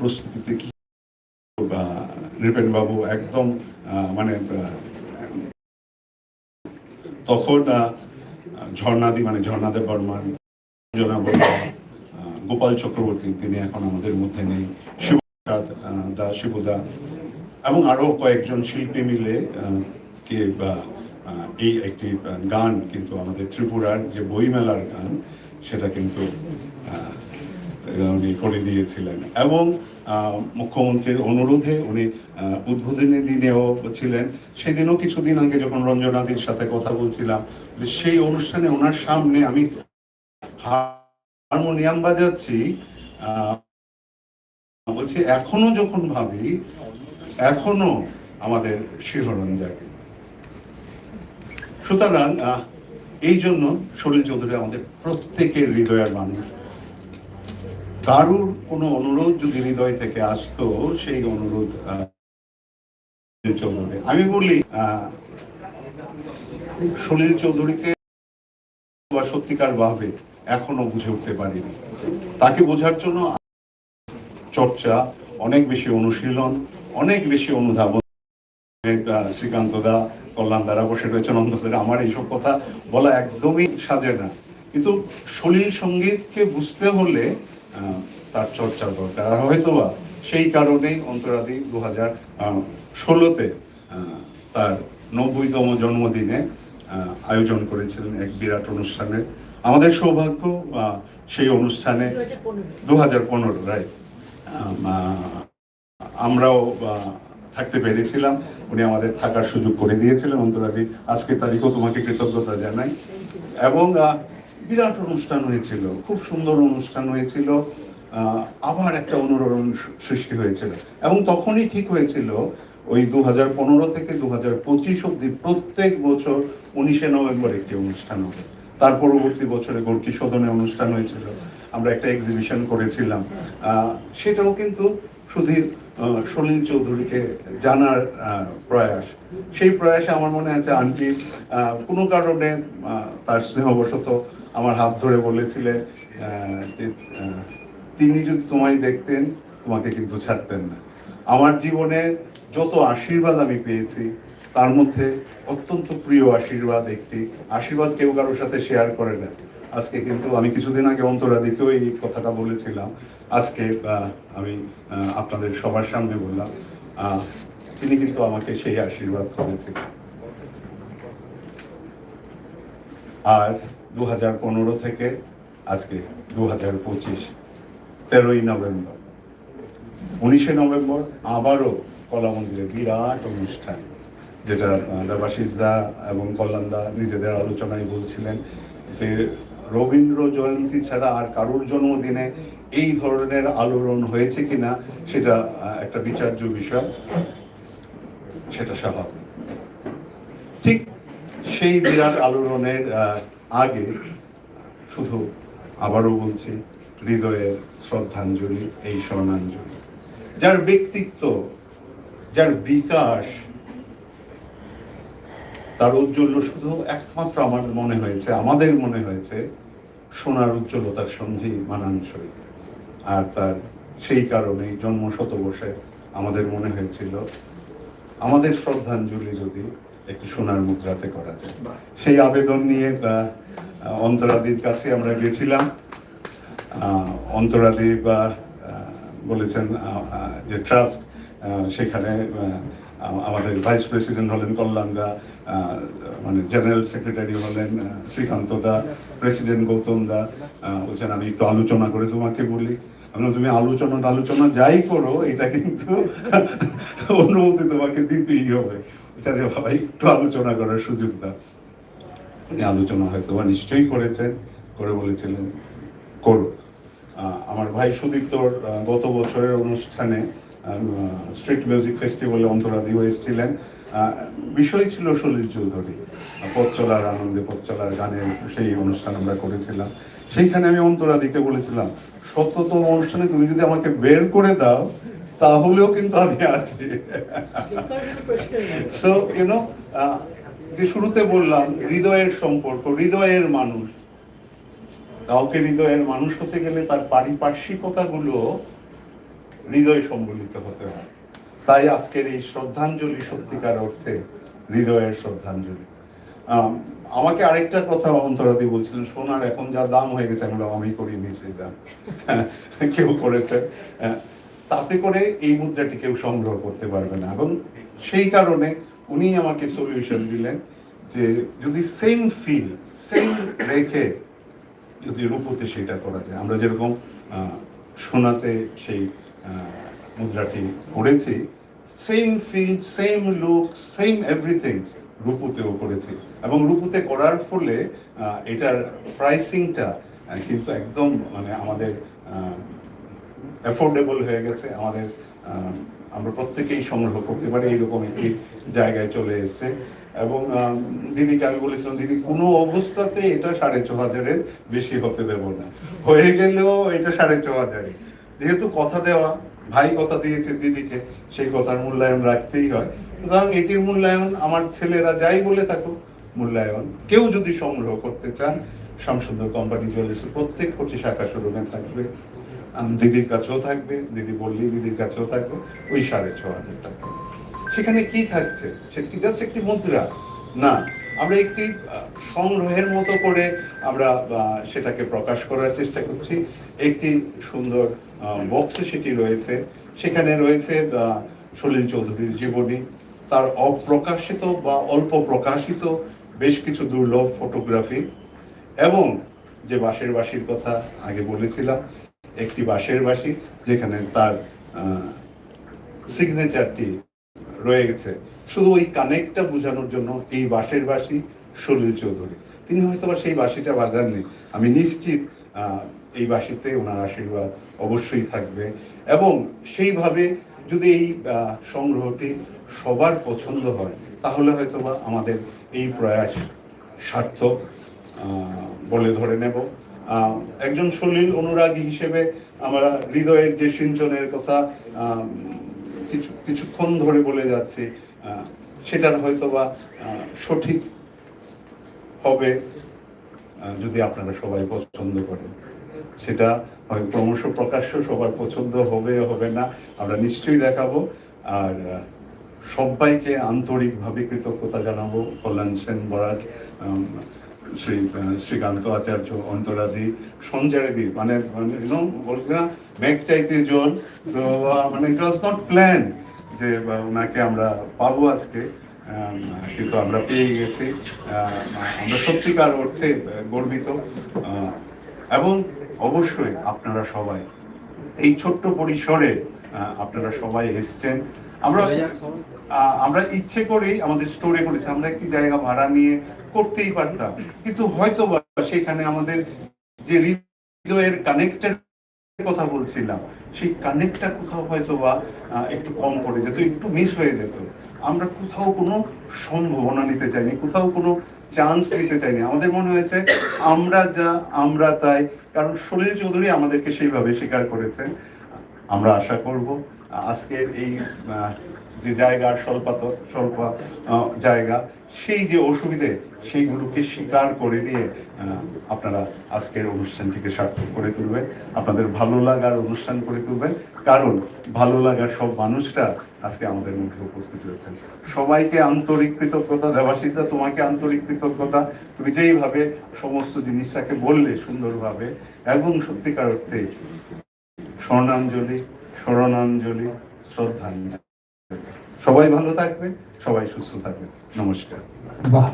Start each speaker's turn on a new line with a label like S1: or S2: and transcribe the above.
S1: প্রস্তুতিতে কি বা নৃপেন বাবু একদম মানে তখন ঝর্ণাদি মানে ঝর্ণাদেব বর্মন রঞ্জনা বর্মা গোপাল চক্রবর্তী, তিনি এখন আমাদের মধ্যে নেই। শিবপ্রসাদ দা, শিবদা এবং আরও কয়েকজন শিল্পী মিলে কে বা এই একটি গান কিন্তু আমাদের ত্রিপুরার যে বইমেলার গান, সেটা কিন্তু উনি করে দিয়েছিলেন। এবং মুখ্যমন্ত্রীর অনুরোধে উনি উদ্বোধনী দিনেও ছিলেন। সেদিনও কিছুদিন আগে যখন রঞ্জনাদির সাথে কথা বলছিলাম সেই অনুষ্ঠানে ওনার সামনে আমি হারমোনিয়াম বাজাচ্ছি বলছি, এখনও যখন ভাবি, এখনও আমাদের শিহরণ জাগে। সুতরাং এই জন্য সলিল চৌধুরী আমাদের প্রত্যেকের হৃদয়ের মানুষ। কারুর কোনো অনুরোধ যদি হৃদয় থেকে আসতো, সেই অনুরোধ চৌধুরী। আমি বলি সলিল চৌধুরীকে বা সত্যিকার ভাবে এখনও বুঝে উঠতে পারিনি। তাকে বোঝার জন্য চর্চা, অনেক বেশি অনুশীলন, অনেক বেশি অনুধাবন। শ্রীকান্ত দা, কল্যাণ দ্বারা বসে রয়েছেন অন্তদের আমার এইসব কথা বলা একদমই সাজে না। কিন্তু সলিল সঙ্গীতকে বুঝতে হলে তার চর্চা দরকার। আর হয়তোবা সেই কারণেই অন্তরাদি দু হাজার ষোলোতে তার নব্বইতম জন্মদিনে আয়োজন করেছিলেন এক বিরাট অনুষ্ঠানের আমাদের সৌভাগ্য সেই অনুষ্ঠানে দু হাজার পনেরো রাইট আমরাও থাকতে পেরেছিলাম। উনি আমাদের থাকার সুযোগ করে দিয়েছিলেন অন্তরাদি। আজকে তারিখও তোমাকে কৃতজ্ঞতা জানাই। এবং বিরাট অনুষ্ঠান হয়েছিল, খুব সুন্দর অনুষ্ঠান হয়েছিল আবার একটা অনুরণন স- সৃষ্টি হয়েছিল। এবং তখনই ঠিক হয়েছিল, ওই দু হাজার পনেরো থেকে দু হাজার পঁচিশ অব্দি প্রত্যেক বছর উনিশে নভেম্বর একটি অনুষ্ঠান হবে। তার পরবর্তী বছরে গোর্কি সদনে অনুষ্ঠান হয়েছিল, আমরা একটা এক্সিবিশন করেছিলাম। সেটাও কিন্তু সুধীর সলিল চৌধুরীকে জানার প্রয়াস। সেই প্রয়াসে আমার মনে আছে আন্টি কোনো কারণে তার স্নেহবশত আমার হাত ধরে বলেছিলেন যে তিনি যদি তোমায় দেখতেন, তোমাকে কিন্তু ছাড়তেন না। আমার জীবনে যত আশীর্বাদ আমি পেয়েছি, তার মধ্যে অত্যন্ত প্রিয় আশীর্বাদ একটি। আশীর্বাদ কেউ কারোর সাথে শেয়ার করে না। আজকে কিন্তু আমি কিছুদিন আগে অন্তরাদিকেও এই কথাটা বলেছিলাম। আজকে আমি আপনাদের সবার সামনে বললাম তিনি কিন্তু আমাকে সেই আশীর্বাদ করেছিলেন। আর দু হাজার পনেরো থেকে আজকে দু হাজার পঁচিশ তেরোই নভেম্বর। উনিশে নভেম্বর আবারও কলা মন্দিরে বিরাট অনুষ্ঠান যেটা আহ, দেবাশিস দা এবং কল্যাণ দা নিজেদের আলোচনায় বলছিলেন যে রবীন্দ্র জয়ন্তী ছাড়া আর কারোর জন্মদিনে এই ধরনের আলোড়ন হয়েছে কিনা সেটা একটা বিচার্য বিষয় সেটা স্বাভাবিক। ঠিক সেই বিরাট আলোড়নের আগে শুধু আবারও বলছি, হৃদয়ের শ্রদ্ধাঞ্জলি, এই স্বর্ণাঞ্জলি। যার ব্যক্তিত্ব, যার বিকাশ, তার ঔজ্জ্বল্য শুধু একমাত্র আমার মনে হয়েছে, আমাদের মনে হয়েছে, সোনার উজ্জ্বলতার সঙ্গেই মানানসই। আর তার সেই কারণেই জন্ম শতবর্ষে আমাদের মনে হয়েছিল, আমাদের শ্রদ্ধাঞ্জলি যদি একটি সোনার মুদ্রাতে করা যায়। সেই আবেদন নিয়ে অন্তরাদির কাছে আমরা গেছিলাম। অন্তরাদি বা বলেছেন যে ট্রাস্ট সেখানে আমাদের ভাইস প্রেসিডেন্ট হলেন কল্যাণ দা মানে জেনারেল সেক্রেটারি হলেন শ্রীকান্ত দা প্রেসিডেন্ট গৌতম দা বলছেন আমি একটু আলোচনা করে তোমাকে বলি। তুমি আলোচনা আলোচনা যাই করো এটা কিন্তু অনুমতি তোমাকে দিতেই হবে। আরে বাবা একটু আলোচনা করার সুযোগ দাও। উনি আলোচনা হয়তো বা নিশ্চয়ই করেছেন করে বলেছিলেন করো আহ, আমার ভাই সুদীপ্তর গত বছরের অনুষ্ঠানে স্ট্রিট মিউজিক ফেস্টিভ্যালে অন্তরাদিও এসেছিলেন। বিষয় ছিল সলিল চৌধুরী পথ চলার আনন্দে পথ চলার গানের সেই অনুষ্ঠান আমরা করেছিলাম। সেইখানে আমি অন্তরাদিকে বলেছিলাম শততম অনুষ্ঠানে তুমি যদি আমাকে বের করে দাও তাহলেও কিন্তু আমি আছি। সো ইউনো যে শুরুতে বললাম হৃদয়ের সম্পর্ক হৃদয়ের মানুষ। কাউকে হৃদয়ের মানুষ হতে গেলে তার পারিপার্শ্বিকতাগুলো হৃদয় সম্বলিত হতে হয়। তাই আজকের এই শ্রদ্ধাঞ্জলি সত্যিকার অর্থে হৃদয়ের শ্রদ্ধাঞ্জলি। আম, আমাকে আরেকটা কথা অন্তরাদি বলছিলেন সোনার এখন যা দাম হয়ে গেছে আমরা আমি করি নিজে দাম। কেউ করেছে। তাতে করে এই মুদ্রাটি কেউ সংগ্রহ করতে পারবে না। এবং সেই কারণে উনি আমাকে সলিউশন দিলেন যে যদি সেম ফিল সেম রেখে যদি রূপতে সেটা করা যায়। আমরা যেরকম সোনাতে সেই মুদ্রাটি করেছি same feel same look same everything রূপুতেও করেছি। এবং রূপুতে করার ফলে এটার প্রাইসিংটা কিন্তু একদম মানে আমাদের অ্যাফোর্ডেবল হয়ে গেছে, আমাদের আমরা প্রত্যেকেই সংগ্রহ করতে পারি, এইরকম একটি জায়গায় চলে এসেছে। এবং দিদিকে আমি বলেছিলাম, দিদি, কোনো অবস্থাতে এটা সাড়ে ছ হাজারের বেশি হতে দেব না। হয়ে গেলেও এটা সাড়ে ছ হাজারই যেহেতু কথা দেওয়া, ভাই কথা দিয়েছে দিদিকে, সেই কথার মূল্যায়ন রাখতেই হয়। সুতরাং এটির মূল্যায়ন আমার ছেলেরা যাই বলে থাকুক, মূল্যায়ন কেউ যদি সংগ্রহ করতে চান শামসুন্দর কোম্পানি জুয়েলার্সের প্রত্যেক কোটি শাখা শোরুমে থাকবে। দিদির কাছেও থাকবে, দিদি বললি দিদির কাছেও থাকবে, ওই সাড়ে ছ হাজার টাকা। সেখানে কি থাকছে? সেটা কি জাস্ট একটি মুদ্রা? না, আমরা একটি সংগ্রহের মতো করে আমরা সেটাকে প্রকাশ করার চেষ্টা করছি। একটি সুন্দর বক্সে সেটি রয়েছে। সেখানে রয়েছে সলিল চৌধুরীর জীবনী। তার অপ্রকাশিত বা অল্প প্রকাশিত বেশ কিছু দুর্লভ ফটোগ্রাফি এবং যে বাঁশের বাঁশির কথা আগে বলেছিলাম একটি বাঁশের বাঁশি যেখানে তার সিগনেচারটি রয়ে গেছে। শুধু ওই কানেক্টটা বোঝানোর জন্য এই বাঁশের বাঁশি সলিল চৌধুরী। তিনি হয়তো বা সেই বাঁশিটা বাজাননি। আমি নিশ্চিত এই বাঁশিতে ওনার আশীর্বাদ অবশ্যই থাকবে। এবং সেইভাবে যদি এই সংগ্রহটি সবার পছন্দ হয়, তাহলে হয়তো বা আমাদের এই প্রয়াস সার্থক বলে ধরে নেব। একজন সলিল অনুরাগী হিসেবে আমরা হৃদয়ের যে সিঞ্চনের কথা কিছু কিছুক্ষণ ধরে বলে যাচ্ছি সেটার হয়তো বা সঠিক হবে যদি আপনারা সবাই পছন্দ করেন। সেটা হয় ক্রমশ প্রকাশ্য সবার পছন্দ হবে হবে না, আমরা নিশ্চয়ই দেখাবো। আর সবাইকে আন্তরিকভাবে কৃতজ্ঞতা জানাব, কল্যাণ সেন বরাট শ্রী শ্রীকান্ত আচার্য অন্তরাদি সঞ্চারিদি মানে ইউনো বলছে না মেঘ চাইতে জল। তো মানে ইট ওয়াজ নট প্ল্যান যে ওনাকে আমরা পাবো আজকে। কিন্তু আমরা পেয়ে গেছি। আমরা সত্যিকার অর্থে গর্বিত। এবং অবশ্যই আপনারা সবাই, এই ছোট্ট পরিসরে আপনারা সবাই এসছেন। আমরা আমরা ইচ্ছে করেই আমাদের স্টোরে করেছি। আমরা একটি জায়গা ভাড়া নিয়ে করতেই পারতাম। কিন্তু হয়তো সেখানে আমাদের যে হৃদয়ের কানেক্টের কথা বলছিলাম সেই কানেক্টটা কোথাও হয়তো বা একটু কম করে যেত একটু মিস হয়ে যেত। আমরা কোথাও কোনো সম্ভাবনা নিতে চাইনি কোথাও কোনো চান্স নিতে চাইনি। আমাদের মনে হয়েছে আমরা যা আমরা তাই। কারণ সলিল চৌধুরী আমাদেরকে সেইভাবে স্বীকার করেছেন। আমরা আশা করব আজকের এই যে জায়গার স্বল্পাত, স্বল্প জায়গা, সেই যে অসুবিধে সেইগুলোকে স্বীকার করে নিয়ে আপনারা আজকের অনুষ্ঠানটিকে সার্থক করে তুলবেন। আপনাদের ভালো লাগার অনুষ্ঠান করে তুলবেন। কারণ, ভালো লাগার সব মানুষরা আজকে আমাদের মধ্যে উপস্থিত হয়েছেন সবাইকে আন্তরিক কৃতজ্ঞতা, দেবাশিসা, তোমাকে আন্তরিক কৃতজ্ঞতা। তুমি যেইভাবে সমস্ত জিনিসটাকে বললে সুন্দরভাবে, এবং সত্যিকার অর্থে স্বর্ণাঞ্জলি স্মরণাঞ্জলি শ্রদ্ধাঞ্জলি। সবাই ভালো থাকবে সবাই সুস্থ থাকবে নমস্কার।
S2: বাহ।